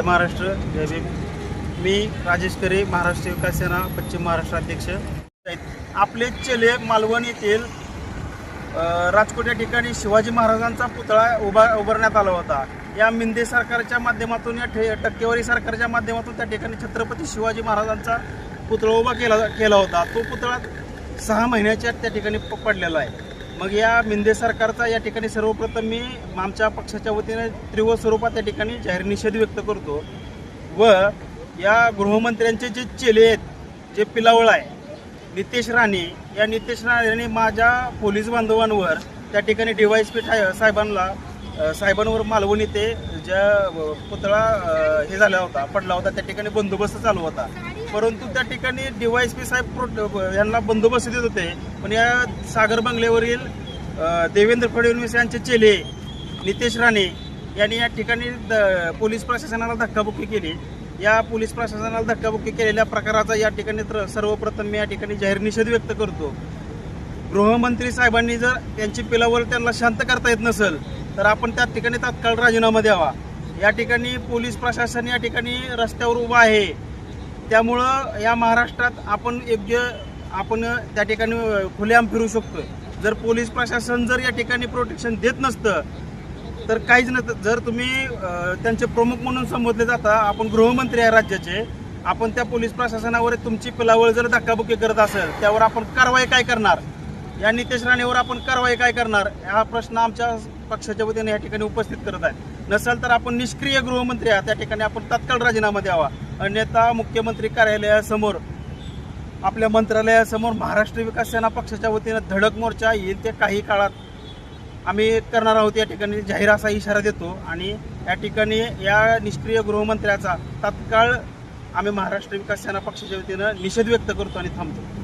महाराष्ट्र जय भीम. मी राजेश करे महाराष्ट्र विकास सेना पश्चिम महाराष्ट्र अध्यक्ष. आपले चेले मालवण येथील राजकोट या ठिकाणी शिवाजी महाराजांचा पुतळा उभा उभारण्यात आला होता. या मिंदे सरकारच्या माध्यमातून या ठे टक्केवारी सरकारच्या माध्यमातून त्या ठिकाणी छत्रपती शिवाजी महाराजांचा पुतळा उभा केला केला होता. तो पुतळा सहा महिन्याच्या त्या ठिकाणी प- पडलेला आहे. मग या मिंदे सरकारचा या ठिकाणी सर्वप्रथम मी आमच्या पक्षाच्या वतीने तीव्र स्वरूपात त्या ठिकाणी जाहीर निषेध व्यक्त करतो व या गृहमंत्र्यांचे जे चेले आहेत जे पिलावळ आहे नितेश राणे या नितेश राणे माझ्या पोलीस बांधवांवर त्या ठिकाणी डीवायएसपी साहेबांना साहेबांवर मालवणी ते ज्या पुतळा हे झाला होता पडला होता त्या ठिकाणी बंदोबस्त चालू होता. परंतु त्या ठिकाणी डीवायएसपी साहेब प्रो यांना बंदोबस्त देत होते. पण या सागर बंगल्यावरील देवेंद्र फडणवीस यांचे चेले नितेश राणे यांनी या ठिकाणी द- पोलीस प्रशासनाला धक्काबुक्की केली. या पोलीस प्रशासनाला धक्काबुक्की केलेल्या प्रकाराचा या ठिकाणी तर सर्वप्रथम मी या ठिकाणी जाहीर निषेध व्यक्त करतो. गृहमंत्री साहेबांनी जर त्यांची पिलावर त्यांना शांत करता येत नसेल तर आपण त्या ठिकाणी तात्काळ राजीनामा द्यावा. या ठिकाणी पोलीस प्रशासन या ठिकाणी रस्त्यावर उभा आहे. त्यामुळं या महाराष्ट्रात आपण योग्य आपण त्या ठिकाणी खुलेआम फिरू शकतो. जर पोलीस प्रशासन जर या ठिकाणी प्रोटेक्शन देत नसतं तर काहीच नसतं. जर तुम्ही त्यांचे प्रमुख म्हणून संबोधले जाता आपण गृहमंत्री आहे राज्याचे आपण त्या पोलीस प्रशासनावर तुमची पिलावळ जर धक्काबुक्की करत असेल त्यावर आपण कारवाई काय करणार? या नितेश राणेवर आपण कारवाई काय करणार? हा प्रश्न आमच्या पक्षाच्या वतीने या ठिकाणी उपस्थित करत आहे. नसेल तर आपण निष्क्रिय गृहमंत्री आहात. त्या ठिकाणी आपण तात्काळ राजीनामा द्यावा. अन्यथा मुख्यमंत्री कार्यालयासमोर आपल्या मंत्रालयासमोर महाराष्ट्र विकास सेना पक्षाच्या वतीनं धडक मोर्चा येईल त्या काही काळात आम्ही करणार आहोत. या ठिकाणी जाहीर असा इशारा देतो. आणि या ठिकाणी या निष्क्रिय गृहमंत्र्याचा तात्काळ आम्ही महाराष्ट्र विकास सेना पक्षाच्या वतीनं निषेध व्यक्त करतो आणि थांबतो.